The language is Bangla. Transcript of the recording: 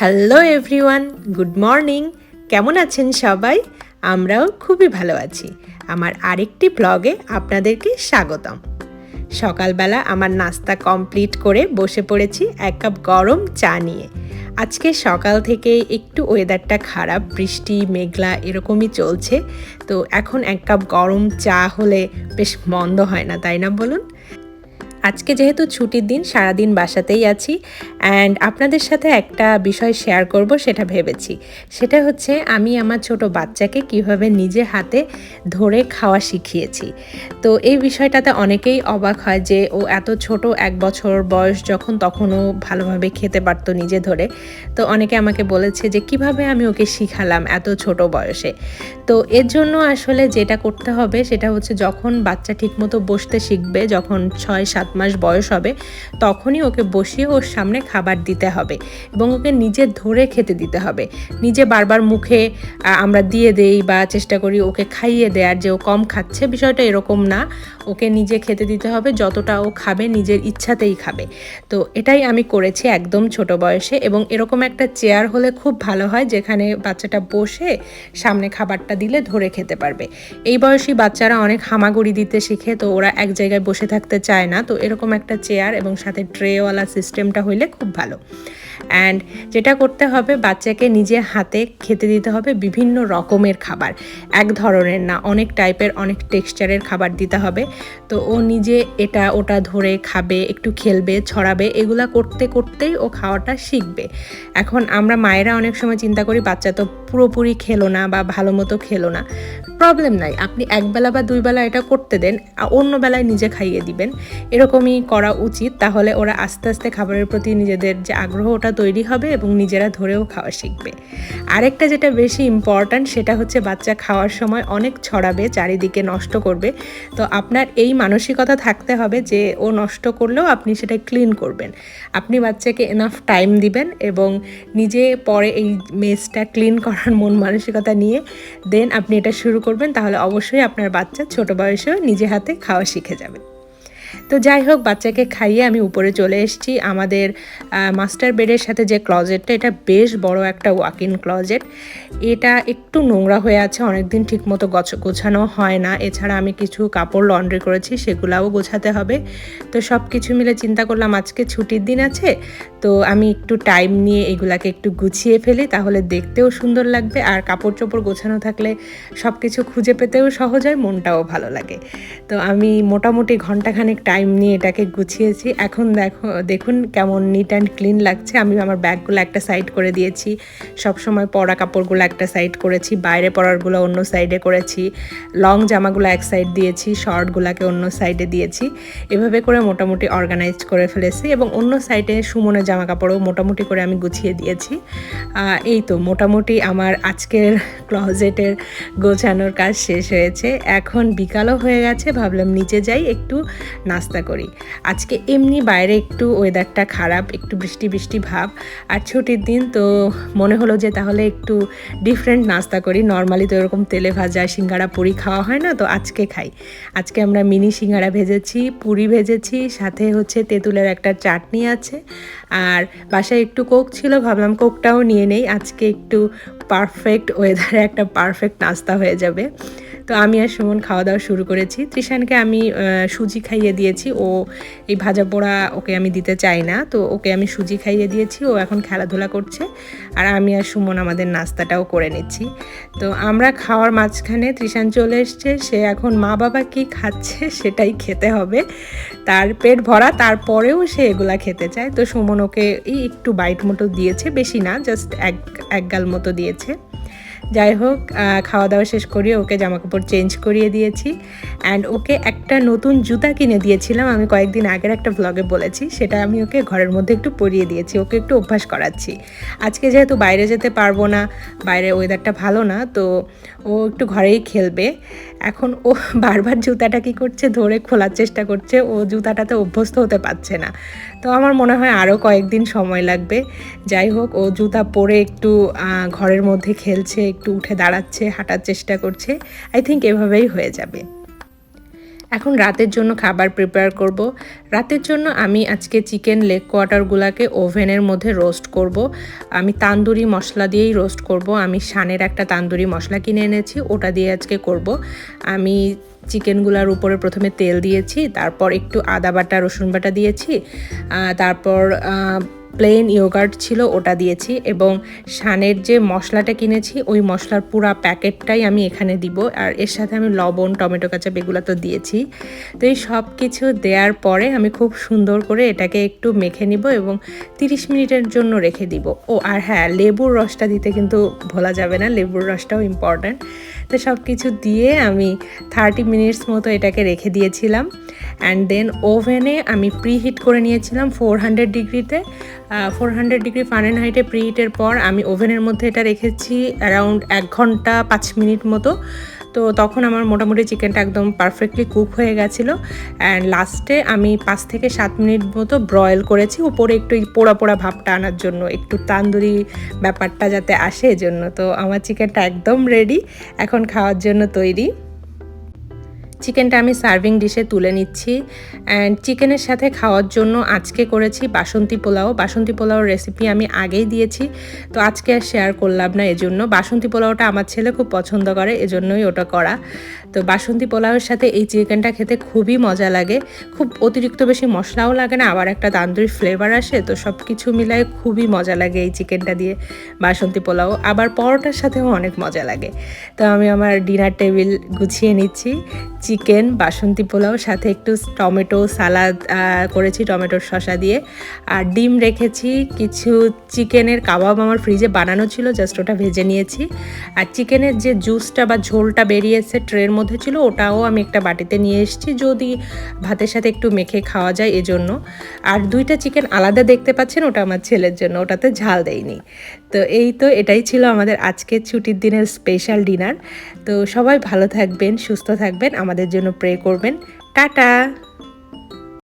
হ্যালো এভরিওয়ান গুড মর্নিং কেমন আছেন সবাই? আমরাও খুবই ভালো আছি। আমার আরেকটি ব্লগে আপনাদেরকে স্বাগতম। সকালবেলা আমার নাস্তা কমপ্লিট করে বসে পড়েছি এক কাপ গরম চা নিয়ে। আজকে সকাল থেকে একটু ওয়েদারটা খারাপ, বৃষ্টি, মেঘলা এরকমই চলছে। তো এখন এক কাপ গরম চা হলে বেশ মন্দ হয় না, তাই না বলুন? আজকে যেহেতু ছুটির দিন, সারাদিন বাসাতেই আছি অ্যান্ড আপনাদের সাথে একটা বিষয় শেয়ার করব সেটা ভেবেছি। সেটা হচ্ছে আমি আমার ছোট বাচ্চাকে কীভাবে নিজে হাতে ধরে খাওয়া শিখিয়েছি। তো এই বিষয়টাতে অনেকেই অবাক হয় যে ও এত ছোট, এক বছর বয়স যখন তখনও ভালোভাবে খেতে পারতো নিজে ধরে। তো অনেকে আমাকে বলেছে যে কীভাবে আমি ওকে শিখালাম এত ছোট বয়সে। তো এর জন্য আসলে যেটা করতে হবে সেটা হচ্ছে যখন বাচ্চা ঠিকমতো বসতে শিখবে, যখন ছয়, সাত মাস বয়স হবে, তখনই ওকে বসিয়ে ওর সামনে খাবার দিতে হবে এবং ওকে নিজে ধরে খেতে দিতে হবে। নিজে বারবার মুখে আমরা দিয়ে দেই বা চেষ্টা করি ওকে খাইয়ে দেওয়ার যে ও কম খাচ্ছে, বিষয়টা এরকম না। ওকে নিজে খেতে দিতে হবে, যতটা ও খাবে নিজের ইচ্ছাতেই খাবে। তো এটাই আমি করেছি একদম ছোট বয়সে এবং এরকম একটা চেয়ার হলে খুব ভালো হয় যেখানে বাচ্চাটা বসে সামনে খাবারটা দিলে ধরে খেতে পারবে। এই বয়সী বাচ্চারা অনেক হামাগুড়ি দিতে শিখে তো ওরা এক জায়গায় বসে থাকতে চায় না। তো এরকম একটা চেয়ার এবং সাথে ট্রেওয়ালা সিস্টেমটা হইলে খুব ভালো। অ্যান্ড যেটা করতে হবে, বাচ্চাকে নিজে হাতে খেতে দিতে হবে বিভিন্ন রকমের খাবার। এক ধরনের না, অনেক টাইপের, অনেক টেক্সচারের খাবার দিতে হবে। তো ও নিজে এটা ওটা ধরে খাবে, একটু খেলবে, ছড়াবে, এগুলা করতে করতেই ও খাওয়াটা শিখবে। এখন আমরা মায়েরা অনেক সময় চিন্তা করি বাচ্চা তো পুরোপুরি খেলো না বা ভালো মতো খেলো না। প্রবলেম নাই, আপনি একবেলা বা দুই বেলা এটা করতে দেন অন্য বেলায় নিজে খাইয়ে দিবেন। এরকমই করা উচিত, তাহলে ওরা আস্তে আস্তে খাবারের প্রতি নিজেদের যে আগ্রহ ওটা তৈরি হবে এবং নিজেরা ধরেও খাওয়া শিখবে। আরেকটা যেটা বেশি ইম্পর্ট্যান্ট সেটা হচ্ছে বাচ্চা খাওয়ার সময় অনেক ছড়াবে, চারিদিকে নষ্ট করবে। তো আপনার এই মানসিকতা থাকতে হবে যে ও নষ্ট করলেও আপনি সেটা ক্লিন করবেন। আপনি বাচ্চাকে এনাফ টাইম দিবেন এবং নিজে পরে এই মেসটা ক্লিন করার মন মানসিকতা নিয়ে দেন আপনি এটা শুরু করবেন, তাহলে অবশ্যই আপনার বাচ্চা ছোট বয়সেও নিজে হাতে খাওয়া শিখে যাবে। তো যাই হোক, বাচ্চাকে খাইয়ে আমি উপরে চলে এসেছি। আমাদের মাস্টার বেডের সাথে যে ক্লজেটটা এটা বেশ বড় একটা ওয়াক ইন ক্লজেট এটা একটু নোংরা হয়ে আছে, অনেকদিন ঠিকমতো গোছানো হয় না। এছাড়া আমি কিছু কাপড় লন্ড্রি করেছি, সেগুলাও গোছাতে হবে। তো সব কিছু মিলে চিন্তা করলাম, আজকে ছুটির দিন আছে, তো আমি একটু টাইম নিয়ে এগুলাকে একটু গুছিয়ে ফেলি, তাহলে দেখতেও সুন্দর লাগবে। আর কাপড় চোপড় গোছানো থাকলে সব কিছু খুঁজে পেতেও সহজ হয়, মনটাও ভালো লাগে। তো আমি মোটামুটি ঘন্টাখানেক টাইম নিয়ে এটাকে গুছিয়েছি। এখন দেখো, দেখুন কেমন নিট অ্যান্ড ক্লিন লাগছে। আমি আমার ব্যাগগুলো একটা সাইড করে দিয়েছি। সব সময় পরা কাপড়গুলো একটা সাইড করেছি, বাইরে পরারগুলো অন্য সাইডে করেছি। লং জামাগুলো এক সাইড দিয়েছি শর্টগুলোকে অন্য সাইডে দিয়েছি। এভাবে করে মোটামুটি অর্গানাইজ করে ফেলেছি এবং অন্য সাইডে সুমনের জামা কাপড়ও মোটামুটি করে আমি গুছিয়ে দিয়েছি। এই তো মোটামুটি আমার আজকের ক্লজেটের গোছানোর কাজ শেষ হয়েছে। এখন বিকালও হয়ে গেছে, ভাবলাম নিচে যাই, একটু নাস্তা করি। আজকে এমনি বাইরে একটু ওয়েদারটা খারাপ, একটু বৃষ্টি বৃষ্টি ভাব। আর ছুটির দিন তো মনে হলো যে তাহলে একটু ডিফারেন্ট নাস্তা করি। নর্মালি তো এরকম তেলে ভাজা, সিঙ্গারা, পুরি খাওয়া হয় না, তো আজকে খাই। আজকে আমরা মিনি সিঙ্গারা ভেজেছি, পুরি ভেজেছি, সাথে হচ্ছে তেঁতুলের একটা চাটনি আছে। আর বাসায় একটু কোক ছিল, ভাবলাম কোকটাও নিয়ে নেই। আজকে একটু পারফেক্ট ওয়েদারে একটা পারফেক্ট নাস্তা হয়ে যাবে। তো আমি আর সুমন খাওয়া দাওয়া শুরু করেছি। ত্রিশানকে আমি সুজি খাইয়ে দিয়েছি। ও এই ভাজা পোড়া ওকে আমি দিতে চাই না। তো ওকে আমি সুজি খাইয়ে দিয়েছি। ও এখন খেলাধুলা করছে। আর আমি আর সুমন আমাদের নাস্তাটাও করে নিচ্ছি। তো আমরা খাওয়ার মাঝখানে ত্রিশান চলে এসছে। সে এখন মা বাবা কি খাচ্ছে সেটাই খেতে হবে। তার পেট ভরা, তারপরেও সে এগুলা খেতে চায়। তো সুমন ওকে এই একটু বাইট মতো দিয়েছে। বেশি না জাস্ট এক এক গাল মতো দিয়েছে। যাই হোক খাওয়া দাওয়া শেষ করিয়ে ওকে জামাকাপড় চেঞ্জ করিয়ে দিয়েছি। অ্যান্ড ওকে একটা নতুন জুতা কিনে দিয়েছিলাম। আমি কয়েকদিন আগের একটা ব্লগে বলেছি, সেটা আমি ওকে ঘরের মধ্যে একটু পরিয়ে দিয়েছি। ওকে একটু অভ্যাস করাচ্ছি। আজকে যেহেতু বাইরে যেতে পারব না বাইরে ওয়েদারটা ভালো না, তো ও একটু ঘরেই খেলবে। এখন ও বারবার জুতাটা কী করছে, ধরে খোলার চেষ্টা করছে, ও জুতাটাতে অভ্যস্ত হতে পারছে না। তো আমার মনে হয় আরও কয়েকদিন সময় লাগবে। যাই হোক, ও জুতা পরে একটু ঘরের মধ্যে খেলছে, একটু উঠে দাঁড়াচ্ছে, হাঁটার চেষ্টা করছে। আই থিঙ্ক এভাবেই হয়ে যাবে। এখন রাতের জন্য খাবার প্রিপেয়ার করব। রাতের জন্য আমি আজকে চিকেন লেগ কোয়ার্টারগুলোকে ওভেনের মধ্যে রোস্ট করব। আমি তান্দুরি মশলা দিয়েই রোস্ট করব। আমি শানের একটা তান্দুরি মশলা কিনে এনেছি, ওটা দিয়ে আজকে করব। আমি চিকেনগুলোর উপরে প্রথমে তেল দিয়েছি, তারপর একটু আদা বাটা, রসুন বাটা দিয়েছি তারপর প্লেন ইয়োগার্ট ছিল, ওটা দিয়েছি এবং শানের যে মশলাটা কিনেছি, ওই মশলার পুরা প্যাকেটটাই আমি এখানে দিব। আর এর সাথে আমি লবণ, টমেটো কাঁচা এগুলো তো দিয়েছি। তো এই সব কিছু দেওয়ার পরে আমি খুব সুন্দর করে এটাকে একটু মেখে নিব এবং 30 মিনিটের জন্য রেখে দিব। ও, আর হ্যাঁ লেবুর রসটা দিতে কিন্তু ভোলা যাবে না, লেবুর রসটাও ইম্পর্ট্যান্ট তো সব কিছু দিয়ে আমি থার্টি মিনিটস মতো এটাকে রেখে দিয়েছিলাম। অ্যান্ড দেন ওভেনে আমি প্রিহিট করে নিয়েছিলাম ফোর হান্ড্রেড ডিগ্রিতে। ফোর হান্ড্রেড ডিগ্রি ফারেনহাইটে প্রিহিটের পর আমি ওভেনের মধ্যে এটা রেখেছি অ্যারাউন্ড এক ঘণ্টা পাঁচ মিনিট মতো। তো তখন আমার মোটামুটি চিকেনটা একদম পারফেক্টলি কুক হয়ে গেছিল। অ্যান্ড লাস্টে আমি পাঁচ থেকে সাত মিনিট মতো ব্রয়েল করেছি। উপরে একটু পোড়া পোড়া ভাবটা আনার জন্য, একটু তান্দুরি ব্যাপারটা যাতে আসে এজন্য। তো আমার চিকেনটা একদম রেডি এখন খাওয়ার জন্য তৈরি। চিকেনটা আমি সার্ভিং ডিশে তুলে নিচ্ছি। অ্যান্ড চিকেনের সাথে খাওয়ার জন্য আজকে করেছি বাসন্তী পোলাও। বাসন্তী পোলাওর রেসিপি আমি আগেই দিয়েছি। তো আজকে আর শেয়ার করলাম না এজন্য। বাসন্তী পোলাওটা আমার ছেলে খুব পছন্দ করে, এজন্যই ওটা করা। তো বাসন্তী পোলাওয়ের সাথে এই চিকেনটা খেতে খুবই মজা লাগে। খুব অতিরিক্ত বেশি মশলাও লাগে না, আবার একটা তান্দুরি ফ্লেভার আসে, তো সব কিছু মিলায় খুবই মজা লাগে এই চিকেনটা দিয়ে বাসন্তী পোলাও। আবার পরোটার সাথেও অনেক মজা লাগে। তো আমি আমার ডিনার টেবিল গুছিয়ে নিচ্ছি। চিকেন, বাসন্তী পোলাও, সাথে একটু টমেটো সালাদ করেছি টমেটোর শসা দিয়ে। আর ডিম রেখেছি, কিছু চিকেনের কাবাব আমার ফ্রিজে বানানো ছিল, জাস্ট ওটা ভেজে নিয়েছি। আর চিকেনের যে জুসটা বা ঝোলটা বেরিয়েছে, ট্রের মধ্যে ছিল, ওটাও আমি একটা বাটিতে নিয়ে এসেছি, যদি ভাতের সাথে একটু মেখে খাওয়া যায় এজন্য। আর দুইটা চিকেন আলাদা দেখতে পাচ্ছেন, ওটা আমার ছেলের জন্য, ওটাতে ঝাল দেয়নি তো এই তো, এটাই ছিল আমাদের আজকের ছুটির দিনের স্পেশাল ডিনার তো সবাই ভালো থাকবেন, সুস্থ থাকবেন আমাদের জন্য প্রে করবেন। টাটা!